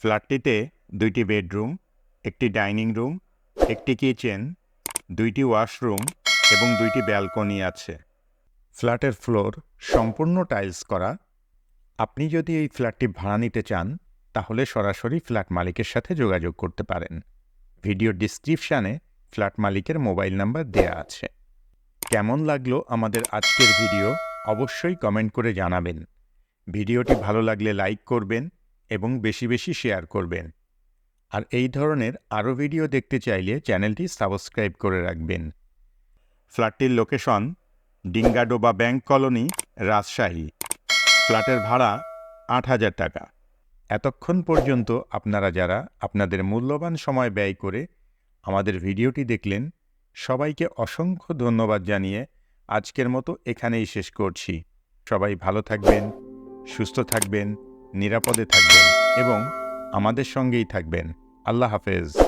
ফ্ল্যাটটিতে দুইটি বেডরুম, একটি dining room, একটি কিচেন, দুইটি ওয়াশরুম এবং দুইটি ব্যালকনি আছে। ফ্ল্যাটের ফ্লোর সম্পূর্ণ টাইলস করা। আপনি যদি এই ফ্ল্যাটটি ভাড়া নিতে চান, তাহলে সরাসরি ফ্ল্যাট মালিকের সাথে যোগাযোগ করতে পারেন। ভিডিও ডিসক্রিপশানে ফ্ল্যাট মালিকের মোবাইল নাম্বার দেয়া আছে। কেমন লাগল আমাদের আজকের ভিডিও, অবশ্যই কমেন্ট করে জানাবেন। ভিডিওটি ভালো লাগলে লাইক করবেন এবং বেশি বেশি শেয়ার করবেন। আর এই ধরনের আরও ভিডিও দেখতে চাইলে চ্যানেলটি সাবস্ক্রাইব করে রাখবেন। ফ্ল্যাটটির location Dingadoba bank colony, Rajshahi. ফ্ল্যাটের ভাড়া আট হাজার টাকা। এতক্ষণ পর্যন্ত আপনারা যারা আপনাদের মূল্যবান সময় ব্যয় করে আমাদের ভিডিওটি দেখলেন, সবাইকে অসংখ্য ধন্যবাদ জানিয়ে আজকের মতো এখানেই শেষ করছি। সবাই ভালো থাকবেন, সুস্থ থাকবেন নিরাপদে থাকবেন এবং আমাদের সঙ্গেই থাকবেন। আল্লাহ হাফেজ।